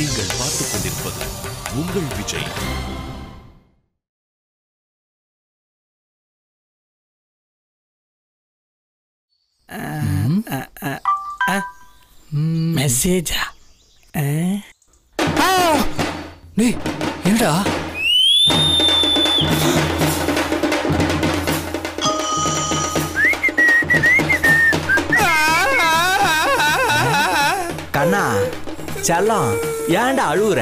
நீங்கள் பார்த்துக் கொண்டிருப்பது உங்கள் விஜய். மெசேஜா என்னடா? செல்லம். ஏன்டா அழுவுற?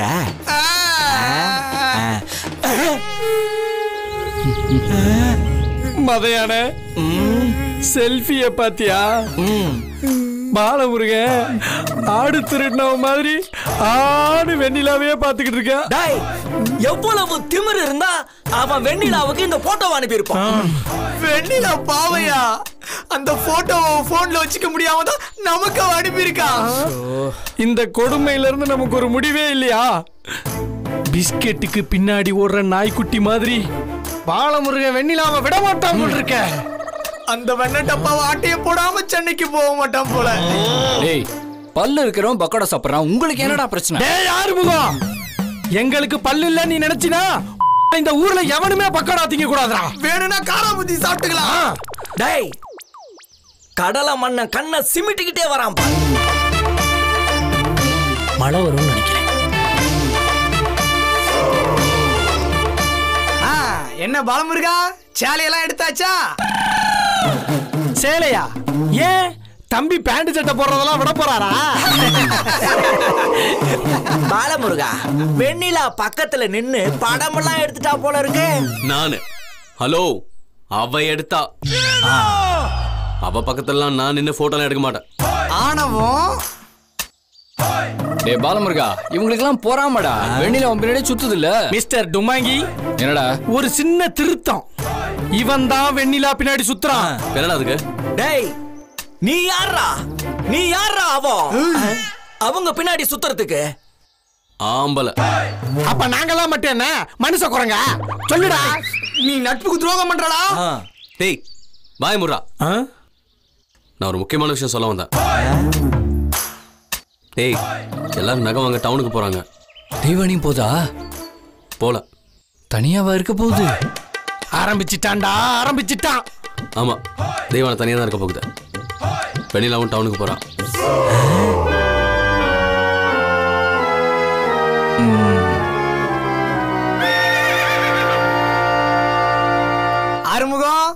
மதையான செல்ஃபிய பாத்தியா? பாலமுருகன் ஆடு திருடினவ மாதிரி ஆடு வெண்ணிலாவே பாத்துக்கிட்டு இருக்கேன். எவ்வளவு திமிரு இருந்தா அவன் வெண்ணிலாவுக்கு இந்த போட்டோவை அனுப்பியிருப்பான். வெண்ணிலா பாவையா? அந்த போட்டோவை போன்ல வச்சுக்க முடியாம தான் நமக்கு அவ அனுப்பியிருக்கான் இந்த கொடுமையில இருந்து நமக்கு ஒரு முடிவே இல்லையா? பிஸ்கெட்டுக்கு பின்னாடி ஓடுற நாய்க்குட்டி மாதிரி பாலமுருகன் வெண்ணிலாவை விட மாட்டான் போல் இருக்க. அந்த வெண்ண டப்பாவை ஆட்டைய போடாம சென்னைக்கு போக மாட்டான் போல. டேய் பல்லு இருக்கிறவன் பக்கோடா சாப்பிடுறான். உங்களுக்கு என்னடா பிரச்சனை? டேய் ஆறுமுகம் எங்களுக்கு பல்லு இல்ல நீ நினைச்சினா இந்த ஊர்ல எவனுமே பக்கடா திங்க கூடாதுடா வேணும்னா காராபுத்தி சாப்பிட்டுக்கலாம். டேய் கடலை மண்ண கண்ணை சிமிட்டிக்கிட்டே வரான். மழை வரும்னு நினைக்கிறேன். ஆ, என்ன பாலமுருகா? சேலையெல்லாம் எடுத்தாச்சா? சேலையா? ஏன்? தம்பி பேண்ட் சட்டை போடுறதெல்லாம் விட போறாரா? பாலமுருகா வெண்ணிலா பக்கத்துல நின்னு படமெல்லாம் எடுத்துட்டா போல இருக்கு. நானு. ஹலோ அவ எடுத்தா. அவ பக்கத்துலலாம் நான் நின்னு போட்டோலாம் எடுக்க மாட்டேன். ஆணவம். டேய் பாலமுருகா இவங்களுக்கெல்லாம் போறாமடா. வெண்ணில உன் பின்னாடி சுத்துது இல்ல மிஸ்டர் டுமாங்கி என்னடா? ஒரு சின்ன திருத்தம். இவன் தான் வெண்ணிலா பின்னாடி சுத்துறான். என்னடா அதுக்கு? டேய் நீ யாரா நீ யாரா அவ? அவங்க பின்னாடி சுத்துறதுக்கு. ஆம்பல அப்ப நாங்கெல்லாம் மட்டும் என்ன? மனுஷ குரங்க. சொல்லுடா. நீ நட்புக்கு துரோகம் பண்றடா. டேய் பாய் முர்ரா ஆ? நான் ஒரு முக்கியமான விஷயம் சொல்ல வந்தேன். டேய் எல்லாரும் நகை வாங்க டவுனுக்கு போறாங்க. தெய்வானி போதா? போல. தனியாவா இருக்க போகுது? ஆரம்பிச்சிட்டான்டா ஆரம்பிச்சிட்டான். ஆமா தெய்வான தனியா தான் இருக்க போகுது. வெண்ணிலாவும் டவுனுக்கு போறான். அறுமுகம்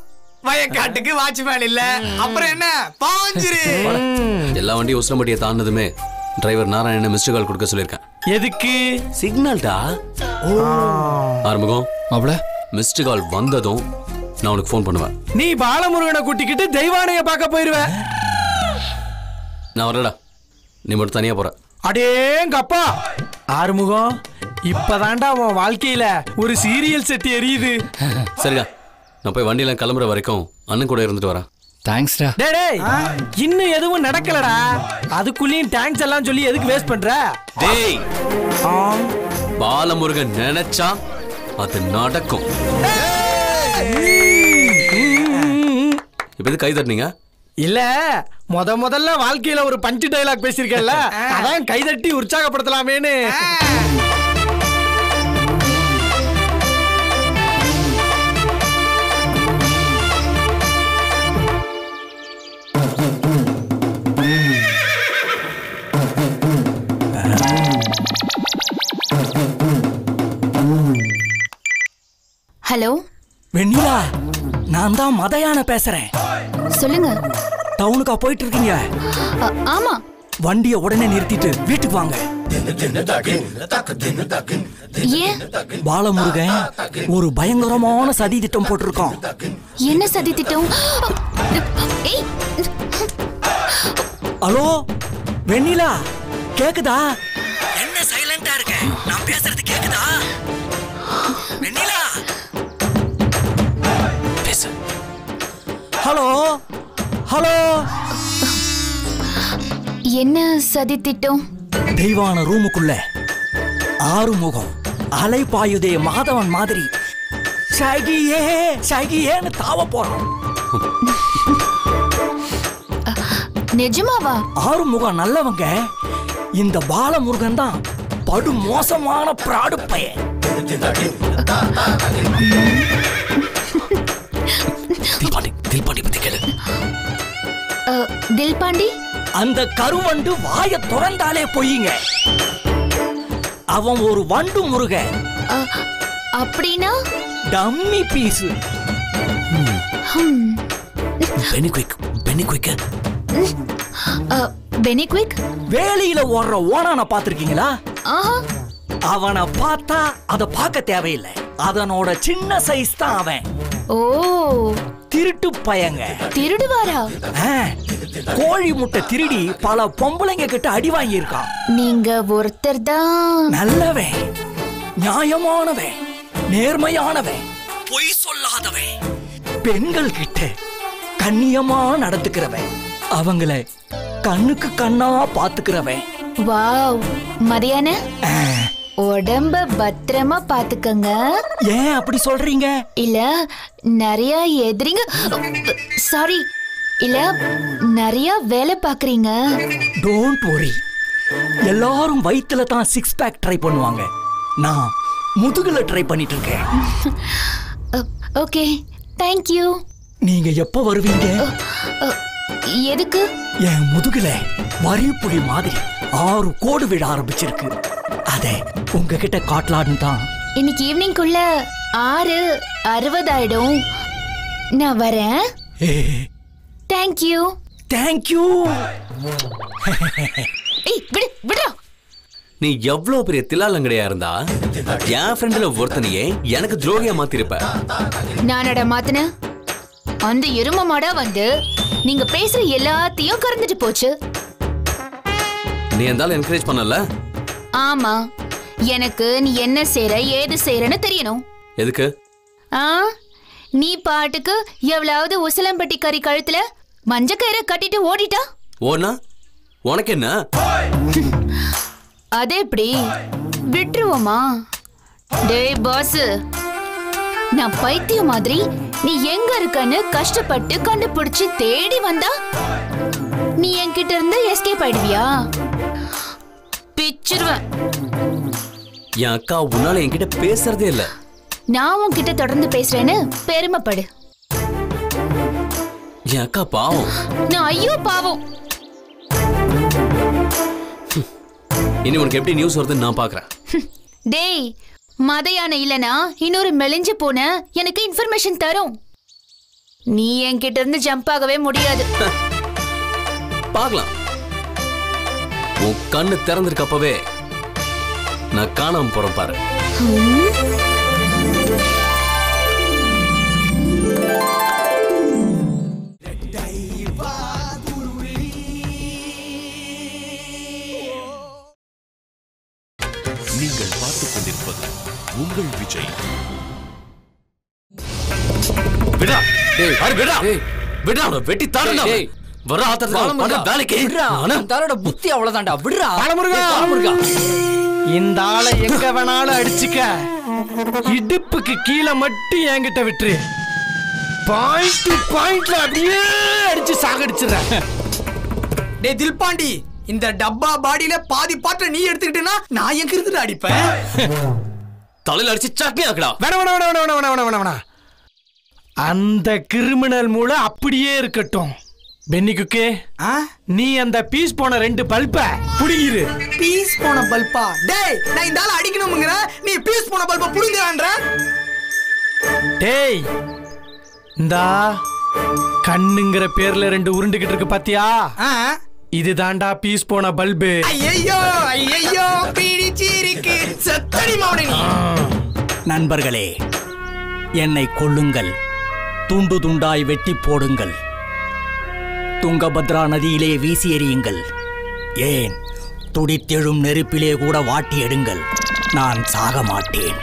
வயக்காட்டுக்கு வாட்ச்மேன் இல்ல. அப்புறம் என்ன? பாஞ்சிரு. எல்லா வண்டியும் உசிலம்பட்டியை தாண்டதுமே டிரைவர் நாராயணன் மிஸ்டு கால் கொடுக்க சொல்லியிருக்கேன். எதுக்கு? சிக்னல்டா ஆரம்பகம் மாப்ள மிஸ்டு கால் வந்ததும் நான் உனக்கு ஃபோன் பண்ணுவேன். நீ பாலமுருகனை கூட்டிக்கிட்டு தெய்வானைய பார்க்க போயிருவ. நான் வரலடா நீ மட்டும் தனியா போற. அடேங்கப்பா ஆறுமுகம் இப்பதான்டா உன் வாழ்க்கையில ஒரு சீரியல் செட் எரியுது. சரிடா. நான் போய் வண்டியில கிளம்புற வரைக்கும் அண்ணன் கூட இருந்துட்டு வரேன். தேங்க்ஸ்டா டேய் டேய் இன்னும் எதுவும் நடக்கலடா. அதுக்குள்ளேயும் டேங்க்ஸ் எல்லாம் சொல்லி எதுக்கு வேஸ்ட் பண்ற? டேய். பாலமுருகன் நினைச்சா அது நடக்கும். இப்ப எது கை தட்டினீங்க? இல்ல முத முதல்ல வாழ்க்கையில ஒரு பஞ்சு டைலாக் பேசியிருக்கேன்ல. அதான் கைதட்டி உற்சாகப்படுத்தலாமேன்னு. ஹலோ வெண்ணிலா நான் தான் மதையான பேசுறேன். சொல்லுங்க. டவுனுக்கா போயிட்டு இருக்கீங்க ஆமா. வண்டியை உடனே நிறுத்திட்டு வீட்டுக்கு வாங்க. பாலமுருகன் ஒரு பயங்கரமான சதி திட்டம் போட்டிருக்கான். என்ன சதி திட்டம்? ஹலோ வெண்ணிலா கேக்குதா? என்ன சைலண்டா இருக்க? நான் பேசுறது கேக்குதா? Hello hello. என்ன சதி திட்டம்? தெய்வான ரூமுக்குள்ள ஆறுமுகம் அலை பாயுதே மாதவன் மாதிரி. சகியே சகியேன்னு தாவ போறான். நிஜமாவா? ஆறுமுகம் நல்லவங்க இந்த பாலமுருகன் தான் படு மோசமான பிராடு பையன். தில்பாண்டி தில்பாண்டி பத்தி கேளு அ, தில் பாண்டி? அந்த கருவண்டு வாய திறந்தாலே பொய்யுங்க. அவன் ஒரு வண்டு முருக. அப்படின்னா? Dummy piece. Beni quick Beni quick அ, பெனிக்விக்? வேலியில ஓடுற ஓனான பாத்திருக்கீங்களா ஆஹா. அவனை பார்த்தா அத பார்க்க தேவையில்லை. அதனோட சின்ன சைஸ் தான் அவன். ஓ. திருட்டு பயங்க. திருடுவாரா? கோழி முட்டை திருடி பல பொம்பளைங்க கிட்ட அடி வாங்கியிருக்கான். நீங்க ஒருத்தர் தான். நல்லவன் நியாயமானவன் நேர்மையானவன் பொய் சொல்லாதவன். பெண்கள் கிட்ட கண்ணியமா நடந்துக்கிறவன் அவங்கள கண்ணுக்கு கண்ணா பாத்துக்கிறவன் வாவ். மதியான? உடம்ப பத்திரமா பாத்துக்கங்க. ஏன் அப்படி சொல்றீங்க? இல்ல நிறைய எதிரிங்க சாரி இல்ல நிறைய வேலை பாக்குறீங்க. Don't worry. எல்லாரும் வயித்துல தான் சிக்ஸ் பேக் ட்ரை பண்ணுவாங்க. நான் முதுகுல ட்ரை பண்ணிட்டு இருக்கேன் ஓகே தேங்க்யூ நீங்க எப்ப வருவீங்க? எதுக்கு? என் முதுகுல வரிப்புலி மாதிரி ஆறு கோடு விட ஆரம்பிச்சிருக்கு. அத உங்ககிட்ட காட்டலான்னு தான். இன்னைக்கு ஈவினிங்குள்ள ஆறு அறுபதாயிடும். நான் வரேன். தேங்க்யூ தேங்க்யூ ஏய் விடு விடுடா. நீ எவ்வளவு பெரிய தில்லாலங்கடையா இருந்தா? என் ஃப்ரெண்ட்ல ஒருத்தனையே எனக்கு துரோகியா மாத்திருப்ப. நானடா மாத்துன அந்த எரும மாடா வந்து நீங்க பேசுற எல்லாத்தையும் கறந்துட்டு போச்சு. நீ இருந்தாலும் என்கரேஜ் பண்ணல? ஆமா. எனக்கு நீ என்ன செய்ற ஏது செய்றன்னு தெரியணும். எதுக்கு? ஆ நீ பாட்டுக்கு எவ்வளவு உசலம்பட்டி கறி கழுத்துல மஞ்ச கயிறை கட்டிட்டு ஓடிட்டா? ஓனா உனக்கு என்ன அது எப்படி? விட்டுருவோமா? டேய் பாஸ் நான் பைத்தியம் மாதிரி நீ எங்க இருக்கன்னு கஷ்டப்பட்டு கண்டுபிடிச்சு தேடி வந்தா நீ என்கிட்ட இருந்து எஸ்கேப் ஆயிடுவியா? பிச்சிருவேன் என் அக்கா உன்னால என்கிட்ட பேசுறதே இல்ல. நான் உன்கிட்ட தொடர்ந்து பேசுறேன்னு பெருமைப்படு. என் அக்கா பாவம். நான் ஐயோ பாவம். இனி உனக்கு எப்படி நியூஸ் வருதுன்னு நான் பாக்குறேன். டேய் மத யானை இல்லனா இன்னொரு மெலிஞ்சு போன எனக்கு இன்ஃபர்மேஷன் தரும். நீ என்கிட்ட இருந்து ஜம்ப் ஆகவே முடியாது. பார்க்கலாம் உன் கண்ணு திறந்திருக்கப்பவே நான் காணாம போறேன் பாரு. நீங்கள் பார்த்துக் கொண்டிருப்பது உங்கள் விஜய். விடா! விடா. விடா வெட்டி டேய். வர ஆத்திரத்துல வேலைக்கு. தாரோட புத்தி அவ்வளவுதான்டா. விடுறா. பாலமுருகா பாலமுருகா இந்த ஆளை வேணாலும் அடிச்சுக்க. இடுப்புக்கு கீழே மட்டும் என்கிட்ட விட்டுரு. பாயிண்ட் பாயிண்ட்ல அப்படியே அடிச்சு சாகடிச்சிடுறேன் டேய் தில்பாண்டி இந்த டப்பா பாடியில பாதி பாட்டை நீ எடுத்துக்கிட்டேன்னா நான் எங்க அடிப்பேன். தலையில அடிச்சு சட்னி ஆக்கடா. வேணா வேணா வேணா வேணா வேணா வேணா. அந்த கிரிமினல் மூளை அப்படியே இருக்கட்டும். பென்னி குக்கே ஆ? நீ அந்த பீஸ் போன ரெண்டு பல்ப புடிங்கிரு. பீஸ் போன பல்பா? டேய் நான் இந்த ஆளை அடிக்கணும்ங்கிற. நீ பீஸ் போன பல்பா புடுங்கறான்ற. டேய் இந்தா கண்ணுங்கிற பேர்ல ரெண்டு உருண்டுகிட்டு இருக்கு பாத்தியா? இதுதான்டா பீஸ் போன பல்பு. ஐயோ ஐயோ பிடிச்சிருக்கு சத்தடி மாவனே நீ. நண்பர்களே என்னை கொல்லுங்கள். துண்டு துண்டாய் வெட்டி போடுங்கள். துங்கபத்ரா நதியிலே வீசி எறியுங்கள். ஏன்? துடித்தெழும் நெருப்பிலே கூட வாட்டி எடுங்கள். நான் சாக மாட்டேன்.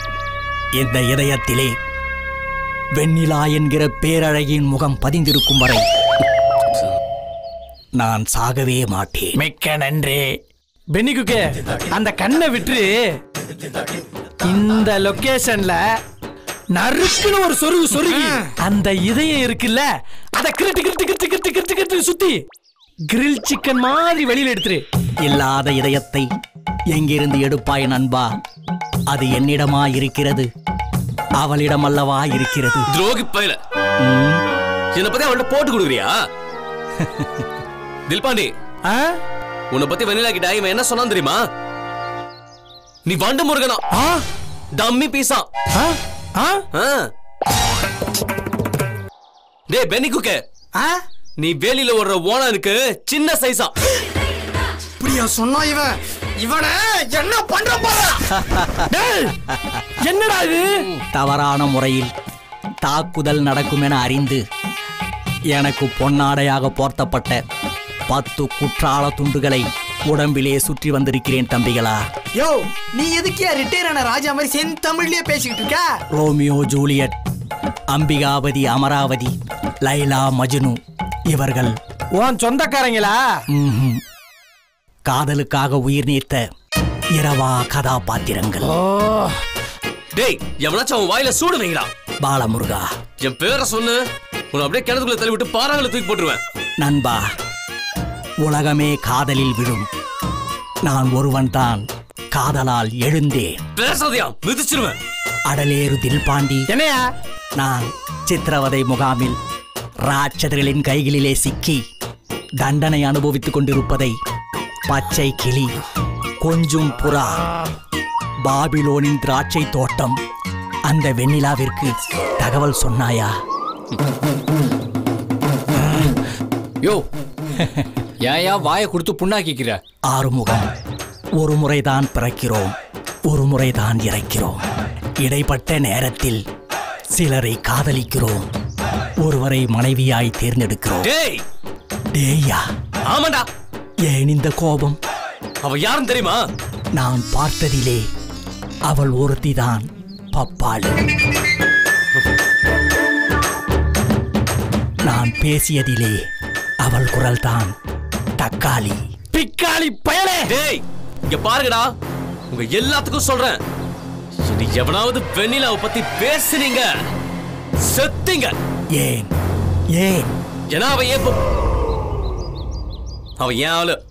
இந்த இதயத்திலே வெண்ணிலா என்கிற பேரழகின் முகம் பதிந்திருக்கும் வரை நான் சாகவே மாட்டேன். மிக்க நன்றி. பென்னி குக்கே அந்த கண்ணை விட்டு இந்த லொகேஷன்ல நறுக்குன்னு ஒரு சொருகு சொருகி. அந்த இதயம் இருக்குல்ல அத கிரிட்டு கிரிட்டு கிரிட்டு கிரிட்டு கிரிட்டு கிரிட்டு சுத்தி கிரில் சிக்கன் மாதிரி வெளியில எடுத்துரு. இல்லாத இதயத்தை எங்கிருந்து எடுப்பாய் நண்பா? அது என்னிடமா இருக்கிறது? அவளிடம் அல்லவா இருக்கிறது? துரோகி பயில. என்னை பத்தி அவள்கிட்ட போட்டு கொடுக்குறியா? தில்பாண்டி? உன்னை பத்தி வெண்ணிலா கிட்ட இவன் என்ன சொன்னான் தெரியுமா? நீ வண்டு முருகனா? ஆ? டம்மி பீஸா. டேய் பெனி குக்கே. ஆ? நீ வேலியில ஓடுற ஓனனுக்கு சின்ன சைஸா இப்படியா சொன்னா இவன்? இவனை என்ன பண்ற என்னடா இது? தவறான முறையில் தாக்குதல் நடக்கும் என அறிந்து எனக்கு பொன்னாடையாக போர்த்தப்பட்ட பத்து குற்றால துண்டுகளை உடம்பிலே சுற்றி வந்திருக்கிறேன் தம்பிகளா. யோ நீ எதுக்கியா ரிட்டையர் ஆன ராஜா மாதிரி சென் தமிழ்லயே பேசிக்கிட்டு இருக்க? Romeo Juliet Ambikapathi Amaravathi Laila Majnu இவர்கள். உன் சொந்தக்காரங்களா. காதலுக்காக உயிர் நீர்த்த இரவா கதாபாத்திரங்கள். டேய் எவனாச்சும் அவன் வாயில சூடு வைங்கடா பாலமுருகா. என் பேரை சொல்லு. உன்னை அப்படியே கிணத்துக்குள்ள தள்ளி விட்டு பாறாங்களை தூக்கி போட்டுருவேன். நண்பா உலகமே காதலில் விழும். நான் ஒருவன்தான். காதலால் எழுந்தேன் பேசாதையா மிதிச்சிருவேன். அடலேறு தில்பாண்டி. என்னையா? நான் சித்திரவதை முகாமில் ராட்சதர்களின் கைகளிலே சிக்கி தண்டனை அனுபவித்துக் கொண்டிருப்பதை பச்சை கிளி கொஞ்சும் புறா பாபிலோனின் திராட்சை தோட்டம் அந்த வெண்ணிலாவிற்கு தகவல் சொன்னாயா? யோ ஏயா வாயை கொடுத்து புண்ணாக்கிக்கிற? ஆறுமுகம். ஒரு முறைதான் பிறக்கிறோம் ஒரு முறைதான் இறக்கிறோம். இடைப்பட்ட நேரத்தில் சிலரை காதலிக்கிறோம் ஒருவரை மனைவியாய் தேர்ந்தெடுக்கிறோம். டேய்! டேயா ஆமாண்டா! ஏன் இந்த கோபம்? அவ யாருன்னு தெரியுமா? நான் பார்த்ததிலே அவள் ஒருத்திதான் பப்பாளி. நான் பேசியதிலே அவள் குரல்தான் தக்காளி. பிக்காளி பயலே! டேய்! இங்க பாருங்கடா. உங்க எல்லாத்துக்கும் சொல்றேன். இனி எவனாவது வெண்ணிலாவை பத்தி பேசுனீங்க செத்தீங்க. ஏன்? ஏன்? ஏன்னா அவ ஏன் இப்ப- அவ ஏன் ஆளு?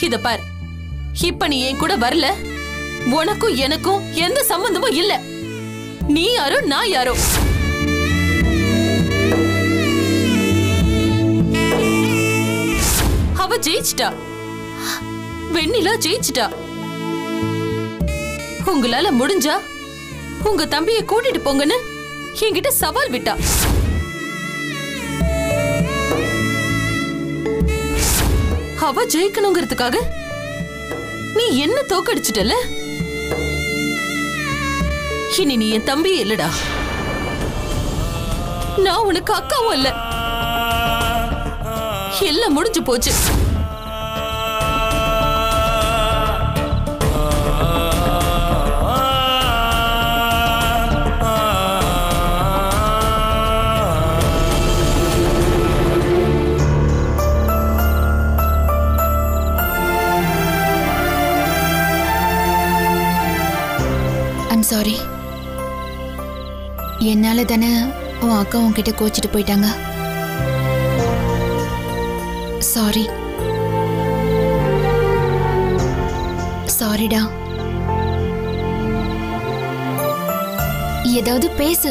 இத பார். இப்ப நீ என் கூட வரல? உனக்கும் எனக்கும் எந்த சம்பந்தமும் இல்ல. நீ யாரோ நான் யாரோ. அவ ஜெயிச்சிட்டா. வெண்ணிலா ஜெயிச்சிட்டா. உங்களால முடிஞ்சா உங்க தம்பிய கூட்டிட்டு போங்கன்னு என்கிட்ட சவால் விட்டா. அவ ஜெயிக்கணுங்கிறதுக்காக நீ என்ன தோக்கடிச்சிட்டல இனி நீ என் தம்பி இல்லடா. நான் உனக்கு அக்காவும் இல்ல எல்லாம் முடிஞ்சு போச்சு. ஐம் சாரி என்னால தானே உன் அக்கா உன்கிட்ட கோச்சிட்டு போயிட்டாங்க. சாரி சாரிடா ஏதாவது பேசு.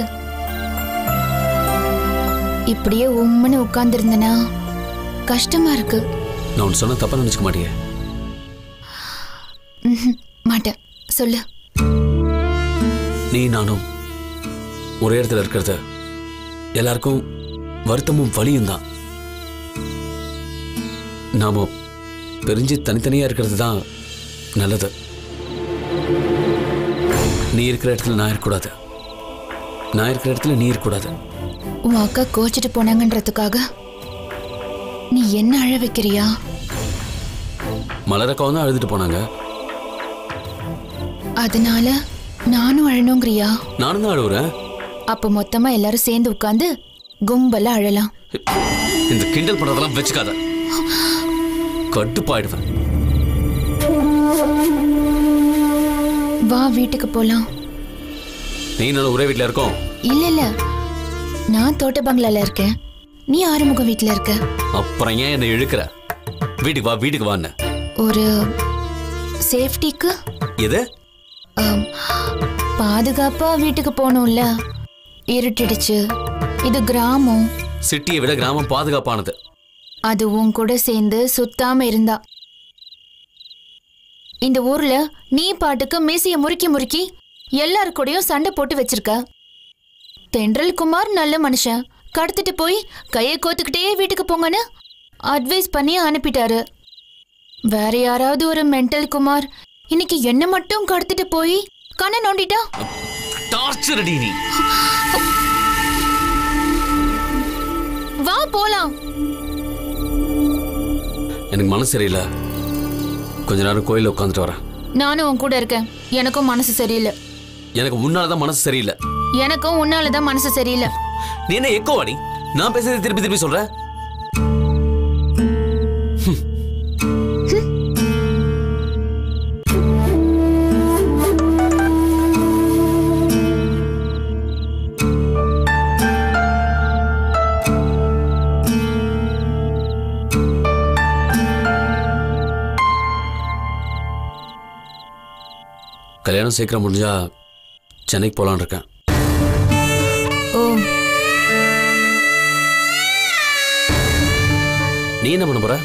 இப்படியே உம்முன்னு உட்கார்ந்துருந்தனா கஷ்டமா இருக்கு. நான் சொன்ன தப்பா நினைச்சுக்க மாட்டியே. மாட்டேன். சொல்லு. நீ நானும் ஒரே இடத்துல இருக்கிறது எல்லாருக்கும் வருத்தமும் வலியும் தான். நாம பிரிஞ்சு தனித்தனியா இருக்கிறது தான் நல்லது. நீ இருக்கிற இடத்துல நான் இருக்கக்கூடாது. நான் இருக்கிற இடத்துல நீ இருக்கக்கூடாது. உன் அக்கா கோச்சிட்டு போனாங்கன்றதுக்காக நீ என்ன அழ வைக்கிறியா? மலரக்காவும் தான் அழுதுட்டு போனாங்க. அதனால நானும் அழணுங்கிறியா? நானும் தான் அழுவுறேன். அப்ப மொத்தமா எல்லாரும் சேர்ந்து உட்கார்ந்து கும்பலா அழலாம். இந்த கிண்டல் பண்றதெல்லாம் வச்சுக்காத. கட்டுப்பாயிடுவேன் வா வீட்டுக்கு போலாம். நீ நல்ல ஒரே வீட்ல இருக்கோம் இல்ல இல்ல. நான் தோட்ட பங்களால இருக்கேன். நீ ஆறுமுகம் வீட்ல இருக்க. அப்புறம் ஏன் என்னை இழுக்கிற? வீட்டுக்கு வா வீட்டுக்கு வான்னு. ஒரு சேஃப்டிக்கு? எது? பாதுகாப்பா வீட்டுக்கு போகணும்ல. இருட்டிடுச்சு. இது கிராமம். சிட்டியை விட கிராமம் பாதுகாப்பானது. அது உன் கூட சேர்ந்து சுத்தாம இருந்தா. இந்த ஊர்ல நீ பாட்டுக்கு மீசைய முறுக்கி முறுக்கி எல்லாரு கூடயும் சண்டை போட்டு வச்சிருக்க. தென்றல் குமார் நல்ல மனுஷன். கடத்திட்டு போய் கையை கோத்துக்கிட்டே வீட்டுக்கு போங்கன்னு அட்வைஸ் பண்ணி அனுப்பிட்டாரு. வேற யாராவது ஒரு மென்டல் குமார். இன்னைக்கு என்ன மட்டும் கடத்திட்டு போய் கண்ணை நோண்டிட்டா? டார்ச்சர் அடி நீ. வா போலாம். எனக்கு மனசு சரியில்லை. கொஞ்ச நேரம் கோயில்ல உட்காந்துட்டு வரேன். நானும் உன் கூட இருக்கேன். எனக்கும் மனசு சரியில்லை. எனக்கு முன்னால தான் மனசு சரியில்லை. எனக்கும் உன்னாலதான் மனசு சரியில்லை. நீ என்ன எக்கோ வாடி? நான் பேசுறது திருப்பி திருப்பி சொல்ற? கல்யாணம் சீக்கிரம் முடிஞ்சா சென்னைக்கு போலான்னு இருக்கேன். நீ என்ன பண்ண போற?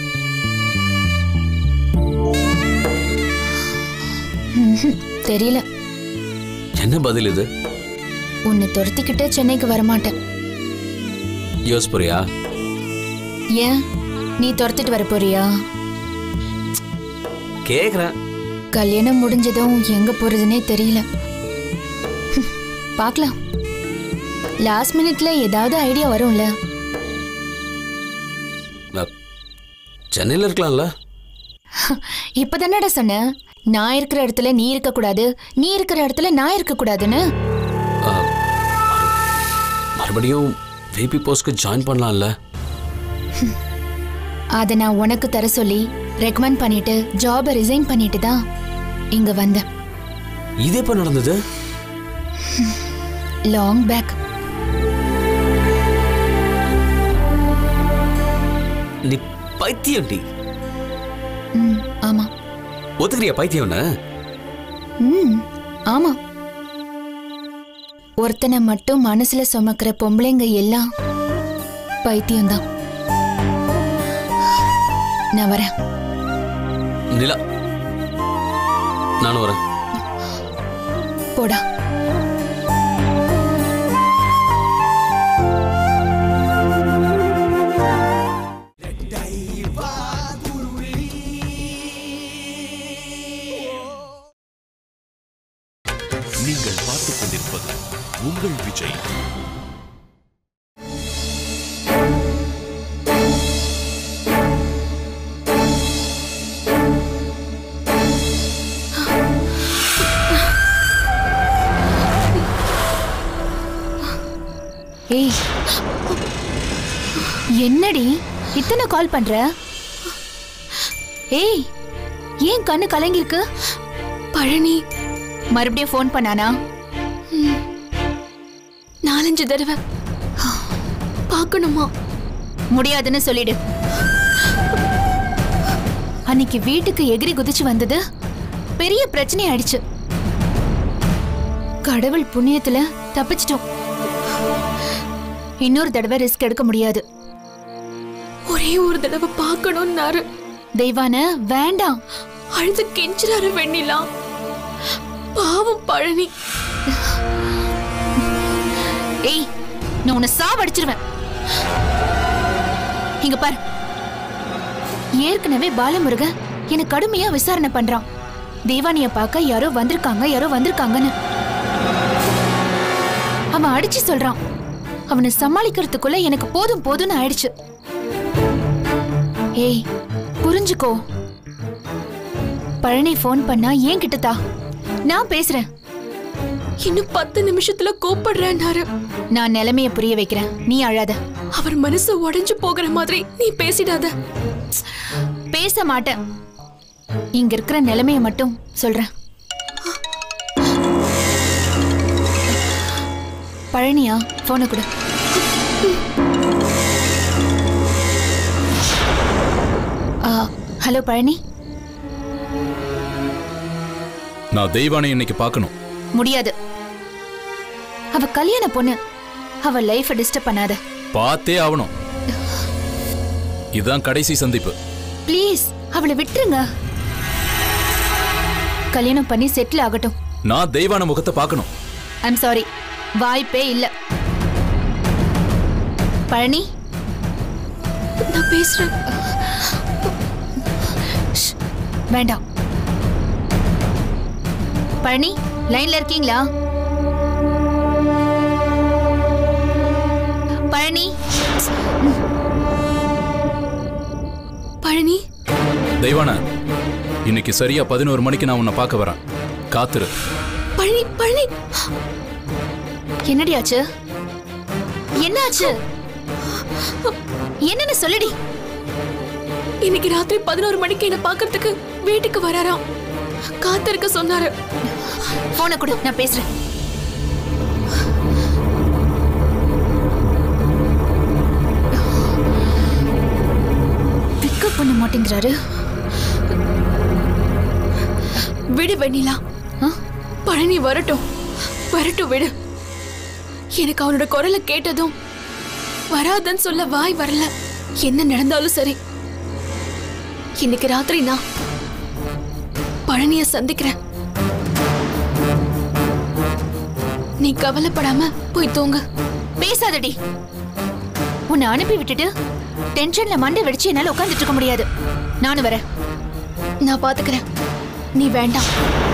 தெரியல. என்ன பதில் இது? உன்னை துரத்திக்கிட்டு சென்னைக்கு வரமாட்டேன். யோஸ் போறியா ஏன்? நீ துரத்திட்டு வர போறியா கேக்குறேன். கல்யாணம் முடிஞ்சதும் எங்க போறதுனே தெரியல. பார்க்கலாம் லாஸ்ட் மினிட்ல ஏதாவது ஐடியா வரும்ல. சென்னையில இருக்கலாம்ல? இப்பதானடா சொன்ன. நான் இருக்கிற இடத்துல நீ இருக்க கூடாது நீ இருக்கிற இடத்துல நான் இருக்க கூடாதுன்னு. மறுபடியும் விபி போஸ்ட்க்கு ஜாயின் பண்ணலாம்ல? அதை நான் உனக்கு தர சொல்லி ரெக்கமெண்ட் பண்ணிட்டு ஜாபை ரிசைன் பண்ணிட்டு தான். இங்க வந்தேன் இது எப்ப நடந்தது? லாங் பேக் நீ பைத்தியம் டி. ம் ஆமா. ஒத்துக்கிறியா பைத்தியம்னு? ம் ஆமா. ஒருத்தனை மட்டும் மனசுல சுமக்கிற பொம்பளைங்க எல்லாம் பைத்தியம்தான். நான் வரேன். நிலா நானும் வரேன். போடா. நீங்கள் பார்த்துக் கொண்டிருப்பது உங்கள் விஜய். என்னடி? இத்தனை கால் பண்ற? ஏய் ஏன் கண்ணு கலங்கிருக்கு பழனி. மறுபடியும் ஃபோன் பண்ணானா? நாலஞ்சு தடவை. பார்க்கணுமா? முடியாதுன்னு சொல்லிடு. அன்னைக்கு வீட்டுக்கு எகிரி குதிச்சு வந்தது. பெரிய பிரச்சனை ஆயிடுச்சு. கடவுள் புண்ணியத்துல தப்பிச்சிட்டோம். இன்னொரு தடவை ரிஸ்க் எடுக்க முடியாது. ஒரே ஒரு தடவை பார்க்கணும்னாரு. தெய்வான வேண்டாம். அழுது கெஞ்சுறாரு வெண்ணிலா. பாவம் பழனி. ஏய் நான் உன்னை சாவடிச்சிருவேன். இங்க பாரு. ஏற்கனவே பாலமுருகன் எனக்கு கடுமையா விசாரணை பண்றான். தேவானிய பார்க்க யாரோ வந்திருக்காங்க யாரோ வந்திருக்காங்கன்னு. அவன் அடிச்சு சொல்றான். அவனை சமாளிக்கிறதுக்குள்ள எனக்கு போதும் போதும்னு ஆயிடுச்சு. ஏய் புரிஞ்சுக்கோ. பழனி ஃபோன் பண்ணா ஏன் கிட்டதா நான் பேசுறேன். இன்னும் பத்து நிமிஷத்துல கூப்பிடுறேன்னாரு. நான் நிலைமைய புரிய வைக்கிறேன். நீ அழாத. அவர் மனசு உடைஞ்சு போகிற மாதிரி நீ பேசிடாத. பேச. மாட்டேன். இங்க இருக்கிற நிலைமைய மட்டும் சொல்றேன். பழனியா போனை கொடு. ஹலோ பழனி. நான் தெய்வானை இன்னைக்கு பார்க்கணும். முடியாது. அவ கல்யாண பொண்ணு. அவ லைஃப டிஸ்டர்ப் பண்ணாத. பார்த்தே ஆகணும் இதுதான் கடைசி சந்திப்பு. ப்ளீஸ் அவளை விட்டுருங்க. கல்யாணம் பண்ணி செட்டில் ஆகட்டும். நான் தெய்வான முகத்தை பார்க்கணும். ஐம் சாரி வாய்ப்பே இல்ல. பழனி நான் பேசுறேன். வேண்டாம். பழனி லைன்ல இருக்கீங்களா? பழனி? பழனி? தெய்வான இன்னைக்கு சரியா பதினோரு மணிக்கு நான் உன்னை பார்க்க வரேன். காத்துரு. பழனி பழனி! என்னடி ஆச்சு? என்ன ஆச்சு என்னன்னு சொல்லுடி. இன்னைக்கு ராத்திரி பதினோரு மணிக்கு என்ன பாக்குறதுக்கு வீட்டுக்கு வராராம் காத்திருக்க சொன்னாரு. போனை கொடு நான் பேசுறேன். பிக்கப் பண்ண மாட்டேங்கிறாரு. விடு வெண்ணிலா? பழனி வரட்டும். வரட்டும் விடு. எனக்கு அவனோட குரலை கேட்டதும் வராதன்னு சொல்ல வாய் வரல. என்ன நடந்தாலும் சரி. இன்னைக்கு ராத்திரி நான் பழனிய சந்திக்கிறேன். நீ கவலைப்படாம போய் தூங்கு. பேசாதடி. உன்னை அனுப்பி விட்டுட்டு டென்ஷன்ல மண்டை வெடிச்சு என்னால உட்கார்ந்துட்டு இருக்க முடியாது. நானும் வரேன். நான் பாத்துக்கிறேன். நீ வேண்டாம்.